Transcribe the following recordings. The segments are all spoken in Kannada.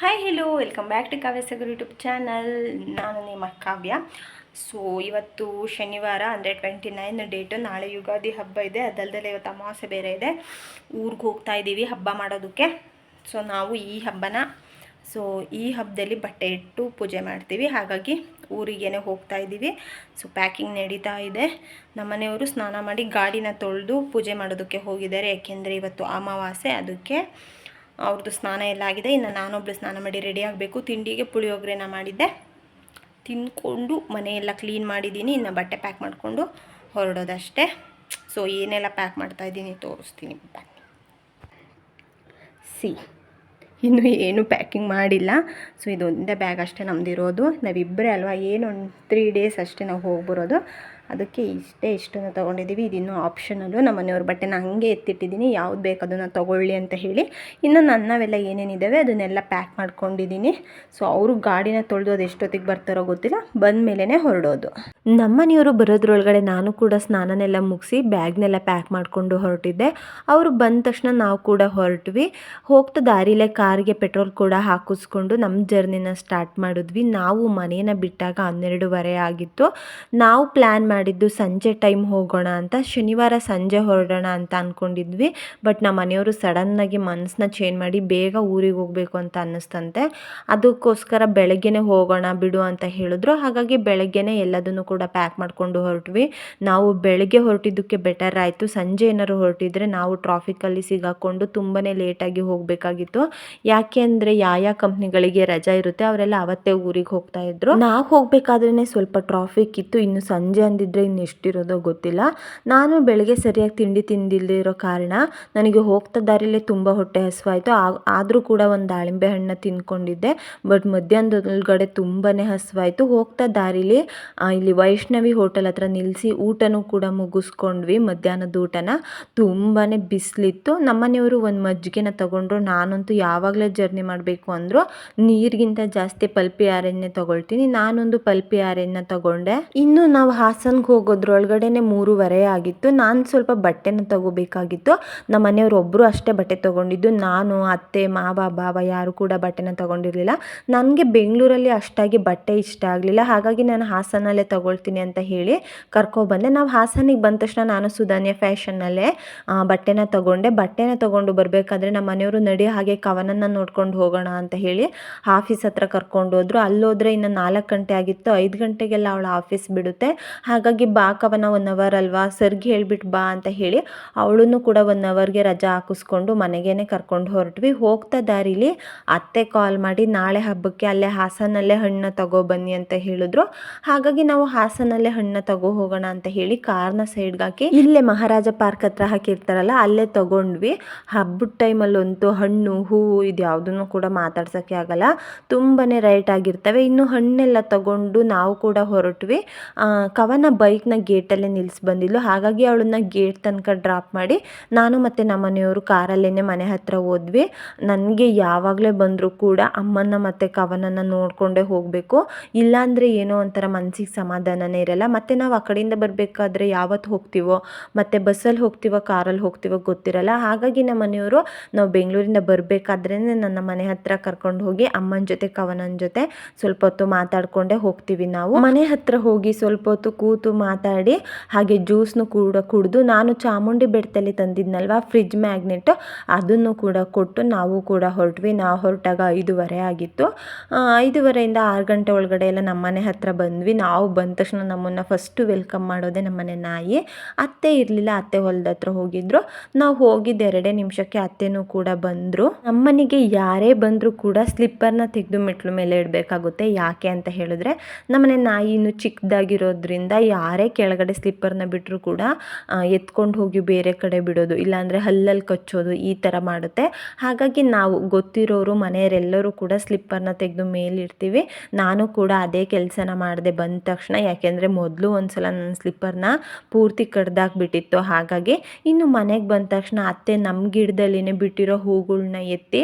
Hi hello welcome back to Kavya YouTube channel ನಾನು ನಿಮ್ಮ ಕಾವ್ಯ. ಸೊ ಇವತ್ತು ಶನಿವಾರ, ಅಂದರೆ ಟ್ವೆಂಟಿ ನೈನ್ ಡೇಟು ನಾಳೆ ಯುಗಾದಿ ಹಬ್ಬ ಇದೆ. ಅದಲ್ಲದೆ ಇವತ್ತು ಅಮಾವಾಸ್ಯೆ ಬೇರೆ ಇದೆ. ಊರಿಗೆ ಹೋಗ್ತಾ ಇದ್ದೀವಿ ಹಬ್ಬ ಮಾಡೋದಕ್ಕೆ. ಸೊ ನಾವು ಈ ಹಬ್ಬನ ಸೊ ಈ ಹಬ್ಬದಲ್ಲಿ ಬಟ್ಟೆ ಇಟ್ಟು ಪೂಜೆ ಮಾಡ್ತೀವಿ. ಹಾಗಾಗಿ ಊರಿಗೇನೆ ಹೋಗ್ತಾ ಇದ್ದೀವಿ ಸೊ ಪ್ಯಾಕಿಂಗ್ ನಡೀತಾ ಇದೆ. ನಮ್ಮನೆಯವರು ಸ್ನಾನ ಮಾಡಿ ಗಾಡಿನ ತೊಳೆದು ಪೂಜೆ ಮಾಡೋದಕ್ಕೆ ಹೋಗಿದ್ದಾರೆ. ಯಾಕೆಂದರೆ ಇವತ್ತು ಅಮಾವಾಸ್ಯೆ, ಅದಕ್ಕೆ ಅವ್ರದ್ದು ಸ್ನಾನ ಎಲ್ಲ ಆಗಿದೆ. ಇನ್ನು ನಾನೊಬ್ಳು ಸ್ನಾನ ಮಾಡಿ ರೆಡಿ ಆಗಬೇಕು. ತಿಂಡಿಗೆ ಪುಳಿಯೋಗರೆನ ಮಾಡಿದ್ದೆ. ತಿಂದ್ಕೊಂಡು ಮನೆಯೆಲ್ಲ ಕ್ಲೀನ್ ಮಾಡಿದ್ದೀನಿ. ಇನ್ನು ಬಟ್ಟೆ ಪ್ಯಾಕ್ ಮಾಡಿಕೊಂಡು ಹೊರಡೋದಷ್ಟೇ. ಸೊ ಏನೆಲ್ಲ ಪ್ಯಾಕ್ ಮಾಡ್ತಾಯಿದ್ದೀನಿ ತೋರಿಸ್ತೀನಿ. ಬನ್ನಿ. ಸಿ ಇನ್ನು ಏನು ಪ್ಯಾಕಿಂಗ್ ಮಾಡಿಲ್ಲ. ಸೊ ಇದೊಂದೇ ಬ್ಯಾಗ್ ಅಷ್ಟೇ ನಮ್ಮದಿರೋದು ನಾವಿಬ್ಬರೇ ಅಲ್ವಾ? ಏನೊಂದು ತ್ರೀ ಡೇಸ್ ಅಷ್ಟೇ ನಾವು ಹೋಗ್ಬರೋದು. ಅದಕ್ಕೆ ಇಷ್ಟೇ ಇಷ್ಟನ್ನು ತೊಗೊಂಡಿದ್ದೀವಿ. ಇದಿನ್ನೂ ಆಪ್ಷನಲ್ಲು ನಮ್ಮ ಮನೆಯವ್ರ ಬಟ್ಟೆನ ಹಂಗೆ ಎತ್ತಿಟ್ಟಿದ್ದೀನಿ. ಯಾವ್ದು ಬೇಕು ಅದನ್ನು ತೊಗೊಳ್ಳಿ ಅಂತ ಹೇಳಿ. ಇನ್ನು ನನ್ನವೆಲ್ಲ ಏನೇನಿದ್ದಾವೆ ಅದನ್ನೆಲ್ಲ ಪ್ಯಾಕ್ ಮಾಡ್ಕೊಂಡಿದ್ದೀನಿ. ಸೊ ಅವರು ಗಾಡಿನ ತೊಳೆದು ಅದು ಎಷ್ಟೊತ್ತಿಗೆ ಬರ್ತಾರೋ ಗೊತ್ತಿಲ್ಲ. ಬಂದ ಮೇಲೇ ಹೊರಡೋದು. ನಮ್ಮ ಮನೆಯವರು ಬರೋದ್ರೊಳಗಡೆ ನಾನು ಕೂಡ ಸ್ನಾನನೆಲ್ಲ ಮುಗಿಸಿ ಬ್ಯಾಗ್ನೆಲ್ಲ ಪ್ಯಾಕ್ ಮಾಡಿಕೊಂಡು ಹೊರಟಿದ್ದೆ. ಅವರು ಬಂದ ತಕ್ಷಣ ನಾವು ಕೂಡ ಹೊರಟ್ವಿ. ಹೋಗ್ತಾ ದಾರಿಲೇ ಕಾರ್ಗೆ ಪೆಟ್ರೋಲ್ ಕೂಡ ಹಾಕಿಸ್ಕೊಂಡು ನಮ್ಮ ಜರ್ನಿನ ಸ್ಟಾರ್ಟ್ ಮಾಡಿದ್ವಿ. ನಾವು ಮನೇನ ಬಿಟ್ಟಾಗ ಹನ್ನೆರಡುವರೆ ಆಗಿತ್ತು. ನಾವು ಪ್ಲ್ಯಾನ್ ಮಾಡಿದ್ದು ಸಂಜೆ ಟೈಮ್ ಹೋಗೋಣ ಅಂತ, ಶನಿವಾರ ಸಂಜೆ ಹೊರಡೋಣ ಅಂತ ಅಂದ್ಕೊಂಡಿದ್ವಿ ಬಟ್ ನಮ್ಮ ಮನೆಯವರು ಸಡನ್ನಾಗಿ ಮನಸ್ಸನ್ನ ಚೇಂಜ್ ಮಾಡಿ ಬೇಗ ಊರಿಗೆ ಹೋಗಬೇಕು ಅಂತ ಅನ್ನಿಸ್ತಂತೆ. ಅದಕ್ಕೋಸ್ಕರ ಬೆಳಗ್ಗೆನೇ ಹೋಗೋಣ ಬಿಡು ಅಂತ ಹೇಳಿದ್ರು. ಹಾಗಾಗಿ ಬೆಳಗ್ಗೆನೇ ಎಲ್ಲದನ್ನು ಕೂಡ ಪ್ಯಾಕ್ ಮಾಡಿಕೊಂಡು ಹೊರಟ್ವಿ. ನಾವು ಬೆಳಗ್ಗೆ ಹೊರಟಿದ್ದಕ್ಕೆ ಬೆಟರ್ ಆಯಿತು. ಸಂಜೆ ಏನಾದ್ರು ಹೊರಟಿದ್ರೆ ನಾವು ಟ್ರಾಫಿಕಲ್ಲಿ ಸಿಗಾಕೊಂಡು ತುಂಬಾ ಲೇಟಾಗಿ ಹೋಗಬೇಕಾಗಿತ್ತು. ಯಾಕೆ ಅಂದರೆ ಯಾವ ಕಂಪ್ನಿಗಳಿಗೆ ರಜಾ ಇರುತ್ತೆ, ಅವರೆಲ್ಲ ಅವತ್ತೇ ಊರಿಗೆ ಹೋಗ್ತಾ ಇದ್ರು. ನಾವು ಹೋಗಬೇಕಾದ್ರೇ ಸ್ವಲ್ಪ ಟ್ರಾಫಿಕ್ ಇತ್ತು. ಇನ್ನು ಸಂಜೆ ಅಂದಿದ್ರೆ ಇನ್ನು ಎಷ್ಟಿರೋದೋ ಗೊತ್ತಿಲ್ಲ. ನಾನು ಬೆಳಗ್ಗೆ ಸರಿಯಾಗಿ ತಿಂಡಿ ತಿಂದಿಲ್ಲದಿರೋ ಕಾರಣ ನನಗೆ ಹೋಗ್ತಾ ದಾರಿಲೇ ತುಂಬ ಹೊಟ್ಟೆ ಹಸಿವಾಯಿತು. ಆದರೂ ಕೂಡ ಒಂದು ದಾಳಿಂಬೆ ಹಣ್ಣು ತಿಂದ್ಕೊಂಡಿದ್ದೆ ಬಟ್ ಮಧ್ಯಾಹ್ನದೊಳಗಡೆ ತುಂಬಾ ಹಸಿವಾಯಿತು. ಹೋಗ್ತಾ ದಾರಿಲಿ ಇಲ್ಲಿ ವೈಷ್ಣವಿ ಹೋಟೆಲ್ ಹತ್ರ ನಿಲ್ಲಿಸಿ ಊಟನೂ ಕೂಡ ಮುಗಿಸ್ಕೊಂಡ್ವಿ, ಮಧ್ಯಾಹ್ನದ ಊಟನ. ತುಂಬಾ ಬಿಸಿಲಿತ್ತು. ನಮ್ಮನೆಯವರು ಒಂದು ಮಜ್ಜಿಗೆನ ತಗೊಂಡ್ರು. ನಾನಂತೂ ಯಾವಾಗಲೇ ಜರ್ನಿ ಮಾಡಬೇಕು ಅಂದರು ನೀರಿಗಿಂತ ಜಾಸ್ತಿ ಪಲ್ಪಿ ಆರೆಣ್ಣೆ ತಗೊಳ್ತೀನಿ. ನಾನೊಂದು ಪಲ್ಪಿ ಆರೆಣ್ಣೆ ತಗೊಂಡೆ. ಇನ್ನು ನಾವು ಹಾಸನ್ಗೆ ಹೋಗೋದ್ರೊಳಗಡೆನೆ ಮೂರುವರೆ ಆಗಿತ್ತು. ನಾನು ಸ್ವಲ್ಪ ಬಟ್ಟೆನ ತಗೋಬೇಕಾಗಿತ್ತು. ನಮ್ಮ ಮನೆಯವರು ಒಬ್ಬರು ಅಷ್ಟೇ ಬಟ್ಟೆ ತೊಗೊಂಡಿದ್ದು. ನಾನು, ಅತ್ತೆ, ಮಾವ ಬಾವ ಯಾರು ಕೂಡ ಬಟ್ಟೆನ ತಗೊಂಡಿರಲಿಲ್ಲ. ನನಗೆ ಬೆಂಗಳೂರಲ್ಲಿ ಅಷ್ಟಾಗಿ ಬಟ್ಟೆ ಇಷ್ಟ ಆಗಲಿಲ್ಲ. ಹಾಗಾಗಿ ನಾನು ಹಾಸನಲ್ಲೇ ತಗೊಳ್ತೀನಿ ಅಂತ ಹೇಳಿ ಕರ್ಕೊಬಂದೆ ನಾವು ಹಾಸನಿಗೆ ಬಂದ ತಕ್ಷಣ ನಾನು ಸುಧಾನ್ಯ ಫ್ಯಾಷನ್ನಲ್ಲೇ ಬಟ್ಟೆನ ತಗೊಂಡೆ. ಬಟ್ಟೆನ ತಗೊಂಡು ಬರಬೇಕಾದ್ರೆ ನಮ್ಮ ಮನೆಯವರು ನಡಿ ಹಾಗೆ ಕವನನ್ನು ನೋಡ್ಕೊಂಡು ಹೋಗೋಣ ಅಂತ ಹೇಳಿ ಆಫೀಸ್ ಹತ್ರ ಕರ್ಕೊಂಡು ಹೋದ್ರು. ಅಲ್ಲೋದ್ರೆ ಇನ್ನು ನಾಲ್ಕು ಗಂಟೆ ಆಗಿತ್ತು. ಐದು ಗಂಟೆಗೆಲ್ಲ ಅವಳು ಆಫೀಸ್ ಬಿಡುತ್ತೆ. ಹಾಗಾಗಿ ಬಾ ಕವನ ಒನ್ ಅವರ್ ಅಲ್ವಾ? ಸರ್ಗೆ ಹೇಳ್ಬಿಟ್ಟು ಬಾ ಅಂತ ಹೇಳಿ ಅವಳನ್ನು ಕೂಡ ಒನ್ ಅವರ್ಗೆ ರಜಾ ಹಾಕಿಸ್ಕೊಂಡು ಮನೆಗೇನೆ ಕರ್ಕೊಂಡು ಹೊರಟ್ವಿ. ಹೋಗ್ತಾ ದಾರಿಲಿ ಅತ್ತೆ ಕಾಲ್ ಮಾಡಿ ನಾಳೆ ಹಬ್ಬಕ್ಕೆ ಅಲ್ಲೇ ಹಾಸನಲ್ಲೇ ಹಣ್ಣು ತಗೋ ಬನ್ನಿ ಅಂತ ಹೇಳಿದ್ರು. ಹಾಗಾಗಿ ನಾವು ಹಾಸನಲ್ಲೇ ಹಣ್ಣು ತಗೋ ಹೋಗೋಣ ಅಂತ ಹೇಳಿ ಕಾರ್ನ ಸೈಡ್ಗೆ ಹಾಕಿ ಇಲ್ಲೇ ಮಹಾರಾಜ ಪಾರ್ಕ್ ಹತ್ರ ಹಾಕಿರ್ತಾರಲ್ಲ ಅಲ್ಲೇ ತಗೊಂಡ್ವಿ. ಹಬ್ಬದ ಟೈಮಲ್ಲಂತೂ ಹಣ್ಣು, ಹೂವು ಇದು ಯಾವುದನ್ನು ಕೂಡ ಮಾತಾಡ್ಸೋಕ್ಕೆ ಆಗಲ್ಲ. ತುಂಬಾ ರೈಟ್ ಆಗಿರ್ತವೆ. ಇನ್ನು ಹಣ್ಣೆಲ್ಲ ತಗೊಂಡು ನಾವು ಕೂಡ ಹೊರಟ್ವಿ. ಕವನ ಬೈಕ್ನ ಗೇಟಲ್ಲೇ ನಿಲ್ಲಿಸಿ ಬಂದಿದ್ಲು. ಹಾಗಾಗಿ ಅವಳನ್ನ ಗೇಟ್ ತನಕ ಡ್ರಾಪ್ ಮಾಡಿ ನಾನು ಮತ್ತು ನಮ್ಮ ಮನೆಯವರು ಕಾರಲ್ಲೇ ಮನೆ ಹತ್ತಿರ ಹೋದ್ವಿ. ನನಗೆ ಯಾವಾಗಲೇ ಬಂದರೂ ಕೂಡ ಅಮ್ಮನ ಮತ್ತು ಕವನನ್ನು ನೋಡಿಕೊಂಡೇ ಹೋಗಬೇಕು. ಇಲ್ಲಾಂದರೆ ಏನೋ ಒಂಥರ ಮನಸ್ಸಿಗೆ ಸಮಾಧಾನನೇ ಇರಲ್ಲ. ಮತ್ತು ನಾವು ಆ ಕಡೆಯಿಂದ ಬರಬೇಕಾದ್ರೆ ಯಾವತ್ತು ಹೋಗ್ತೀವೋ, ಮತ್ತು ಬಸ್ಸಲ್ಲಿ ಹೋಗ್ತೀವೋ, ಕಾರಲ್ಲಿ ಹೋಗ್ತೀವೋ ಗೊತ್ತಿರಲ್ಲ. ಹಾಗಾಗಿ ನಮ್ಮ ಮನೆಯವರು ನಾವು ಬೆಂಗಳೂರಿಂದ ಬರಬೇಕಾದ್ರೇ ನನ್ನ ಮನೆ ಹತ್ತಿರ ಕರ್ಕೊಂಡು ಹೋಗಿ ಅಮ್ಮನ ಜೊತೆ, ಕವನನ ಜೊತೆ ಸ್ವಲ್ಪ ಹೊತ್ತು ಮಾತಾಡಿಕೊಂಡೇ ಹೋಗ್ತೀವಿ ನಾವು. ಮನೆ ಹತ್ರ ಹೋಗಿ ಸ್ವಲ್ಪ ಹೊತ್ತು ಕೂತು ಮಾತಾಡಿ ಹಾಗೆ ಜ್ಯೂಸ್ನು ಕೂಡ ಕುಡಿದು ನಾನು ಚಾಮುಂಡಿ ಬೆಟ್ಟದಲ್ಲಿ ತಂದಿದ್ನಲ್ವ, ಫ್ರಿಜ್ ಮ್ಯಾಗ್ನೆಟ್ ಅದನ್ನು ಕೂಡ ಕೊಟ್ಟು ನಾವು ಕೂಡ ಹೊರಟ್ವಿ. ನಾವು ಹೊರಟಾಗ ಐದೂವರೆ ಆಗಿತ್ತು. ಐದೂವರೆಯಿಂದ ಆರು ಗಂಟೆ ಒಳಗಡೆ ಎಲ್ಲ ನಮ್ಮ ಮನೆ ಹತ್ರ ಬಂದ್ವಿ. ನಾವು ಬಂದ ತಕ್ಷಣ ನಮ್ಮನ್ನು ಫಸ್ಟು ವೆಲ್ಕಮ್ ಮಾಡೋದೇ ನಮ್ಮನೆ ನಾಯಿ. ಅತ್ತೆ ಇರಲಿಲ್ಲ, ಅತ್ತೆ ಹೊಲದ ಹತ್ರ ಹೋಗಿದ್ರು. ನಾವು ಹೋಗಿದ್ದು ಎರಡೇ ನಿಮಿಷಕ್ಕೆ ಅತ್ತೆನೂ ಕೂಡ ಬಂದರು. ನಮ್ಮನೆಗೆ ಯಾರೇ ಬಂದರೂ ಕೂಡ ಸ್ಲಿಪ್ಪರ್ನ ತೆಗೆದು ಮೆಟ್ಲು ಮೇಲೆ ಇಡಬೇಕಾಗುತ್ತೆ. ಯಾಕೆ ಅಂತ ಹೇಳಿದ್ರೆ ನಮ್ಮನೆ ನಾಯಿ ಇನ್ನೂ ಚಿಕ್ಕದಾಗಿರೋದ್ರಿಂದ ಯಾರೇ ಕೆಳಗಡೆ ಸ್ಲಿಪ್ಪರ್ನ ಬಿಟ್ಟರು ಕೂಡ ಎತ್ಕೊಂಡು ಹೋಗಿ ಬೇರೆ ಕಡೆ ಬಿಡೋದು, ಇಲ್ಲಾಂದರೆ ಹಲ್ಲಲ್ಲಿ ಕಚ್ಚೋದು ಈ ಥರ ಮಾಡುತ್ತೆ. ಹಾಗಾಗಿ ನಾವು ಗೊತ್ತಿರೋರು, ಮನೆಯವರೆಲ್ಲರೂ ಕೂಡ ಸ್ಲಿಪ್ಪರ್ನ ತೆಗೆದು ಮೇಲಿಡ್ತೀವಿ. ನಾನು ಕೂಡ ಅದೇ ಕೆಲಸನ ಮಾಡಿದೆ ಬಂದ ತಕ್ಷಣ, ಯಾಕೆಂದರೆ ಮೊದಲು ಒಂದು ಸಲ ನನ್ನ ಸ್ಲಿಪ್ಪರ್ನ ಪೂರ್ತಿ ಕಡ್ದಾಕ್ಬಿಟ್ಟಿತ್ತು. ಹಾಗಾಗಿ ಇನ್ನು ಮನೆಗೆ ಬಂದ ತಕ್ಷಣ ಅತ್ತೆ ನಮ್ಮ ಗಿಡದಲ್ಲಿನೇ ಬಿಟ್ಟಿರೋ ಹೂಗಳನ್ನ ಎತ್ತಿ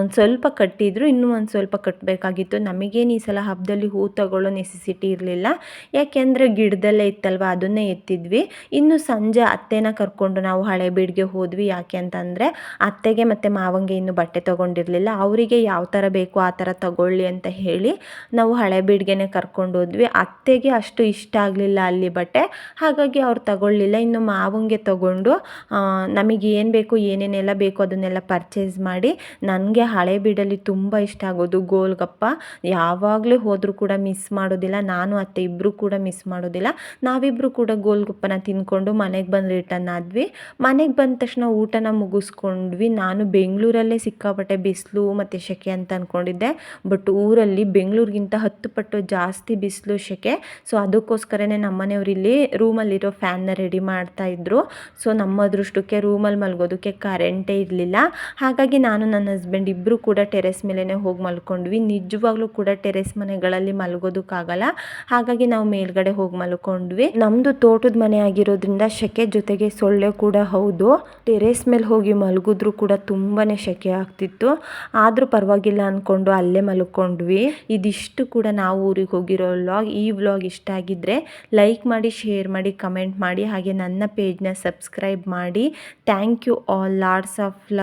ಒಂದು ಸ್ವಲ್ಪ ಕಟ್ಟಿದ್ರು, ಇನ್ನೂ ಒಂದು ಸ್ವಲ್ಪ ಕಟ್ಟಬೇಕಾಗಿತ್ತು ನಮಗೇನು ಈ ಸಲ ಹಬ್ಬದಲ್ಲಿ ಹೂ ತಗೊಳ್ಳೋ ನೆಸೆಸಿಟಿ ಇರಲಿಲ್ಲ. ಯಾಕೆಂದರೆ ಗಿಡ ಗಿಡದಲ್ಲೇ ಇತ್ತಲ್ವ? ಅದನ್ನೇ ಎತ್ತಿದ್ವಿ. ಇನ್ನು ಸಂಜೆ ಅತ್ತೆನ ಕರ್ಕೊಂಡು ನಾವು ಹಳೆ ಬೀಡ್ಗೆ ಹೋದ್ವಿ. ಯಾಕೆ ಅಂತಂದರೆ ಅತ್ತೆಗೆ ಮತ್ತು ಮಾವಂಗೆ ಇನ್ನು ಬಟ್ಟೆ ತೊಗೊಂಡಿರಲಿಲ್ಲ. ಅವರಿಗೆ ಯಾವ ಥರ ಬೇಕು ಆ ಥರ ತಗೊಳ್ಳಿ ಅಂತ ಹೇಳಿ ನಾವು ಹಳೆ ಹಳೆಬೀಡಿಗೆನೆ ಕರ್ಕೊಂಡು ಹೋದ್ವಿ. ಅತ್ತೆಗೆ ಅಷ್ಟು ಇಷ್ಟ ಆಗಲಿಲ್ಲ ಅಲ್ಲಿ ಬಟ್ಟೆ. ಹಾಗಾಗಿ ಅವ್ರು ತಗೊಳ್ಳಿಲ್ಲ. ಇನ್ನು ಮಾವಂಗೆ ತಗೊಂಡು ನಮಗೆ ಏನು ಬೇಕು, ಏನೇನೆಲ್ಲ ಬೇಕು ಅದನ್ನೆಲ್ಲ ಪರ್ಚೇಸ್ ಮಾಡಿ ನನಗೆ ಹಳೆ ಬೀಡಲ್ಲಿ ತುಂಬ ಇಷ್ಟ ಆಗೋದು ಗೋಲ್ಗಪ್ಪ. ಯಾವಾಗಲೂ ಹೋದರೂ ಕೂಡ ಮಿಸ್ ಮಾಡೋದಿಲ್ಲ. ನಾನು, ಅತ್ತೆ ಇಬ್ಬರು ಕೂಡ ಮಿಸ್ ಮಾಡೋದಿಲ್ಲ. ನಾವಿಬ್ಬರು ಕೂಡ ಗೋಲ್ಗಪ್ಪನ ತಿನ್ಕೊಂಡು ಮನೆಗೆ ಬಂದು ರಿಟರ್ನ್ ಆದ್ವಿ. ಮನೆಗೆ ಬಂದ ತಕ್ಷಣ ಊಟನ ಮುಗಿಸ್ಕೊಂಡ್ವಿ. ನಾನು ಬೆಂಗಳೂರಲ್ಲೇ ಸಿಕ್ಕಾಪಟ್ಟೆ ಬಿಸಿಲು ಮತ್ತು ಸೆಕೆ ಅಂತ ಅಂದ್ಕೊಂಡಿದ್ದೆ ಬಟ್ ಊರಲ್ಲಿ ಬೆಂಗಳೂರಿಗಿಂತ ಹತ್ತು ಪಟ್ಟು ಜಾಸ್ತಿ ಬಿಸಿಲು ಸೆಕೆ ಸೊ ಅದಕ್ಕೋಸ್ಕರನೇ ನಮ್ಮನೆಯವರಿಲ್ಲಿ ರೂಮಲ್ಲಿರೋ ಫ್ಯಾನ್ನ ರೆಡಿ ಮಾಡ್ತಾ ಇದ್ರು. ಸೊ ನಮ್ಮ ಅದೃಷ್ಟಕ್ಕೆ ರೂಮಲ್ಲಿ ಮಲ್ಗೋದಕ್ಕೆ ಕರೆಂಟೇ ಇರಲಿಲ್ಲ. ಹಾಗಾಗಿ ನಾನು ನನ್ನ ಹಸ್ಬೆಂಡ್ ಇಬ್ಬರು ಕೂಡ ಟೆರೆಸ್ ಮೇಲೇ ಹೋಗಿ ಮಲ್ಕೊಂಡ್ವಿ. ನಿಜವಾಗ್ಲೂ ಕೂಡ ಟೆರೆಸ್ ಮನೆಗಳಲ್ಲಿ ಮಲ್ಗೋದಕ್ಕಾಗಲ್ಲ. ಹಾಗಾಗಿ ನಾವು ಮೇಲ್ಗಡೆ ಹೋಗಿ ಮಲ್ಕೊಂಡ್ವಿ ನಮ್ದು ತೋಟದ ಮನೆ ಆಗಿರೋದ್ರಿಂದ ಸೆಕೆ ಜೊತೆಗೆ ಸೊಳ್ಳೆ ಕೂಡ ಹೌದು. ಟೆರೇಸ್ ಮೇಲೆ ಹೋಗಿ ಮಲಗಿದ್ರು ಕೂಡ ತುಂಬಾನೇ ಸೆಕೆ ಆಗ್ತಿತ್ತು. ಆದ್ರೂ ಪರವಾಗಿಲ್ಲ ಅನ್ಕೊಂಡು ಅಲ್ಲೇ ಮಲ್ಕೊಂಡ್ವಿ. ಇದಿಷ್ಟು ಕೂಡ ನಾವು ಊರಿಗೆ ಹೋಗಿರೋ ವ್ಲಾಗ್ ಈ ವ್ಲಾಗ್ ಇಷ್ಟ ಆಗಿದ್ರೆ ಲೈಕ್ ಮಾಡಿ, ಶೇರ್ ಮಾಡಿ, ಕಮೆಂಟ್ ಮಾಡಿ, ಹಾಗೆ ನನ್ನ ಪೇಜ್ನ ಸಬ್ಸ್ಕ್ರೈಬ್ ಮಾಡಿ. Thank you all lots of love.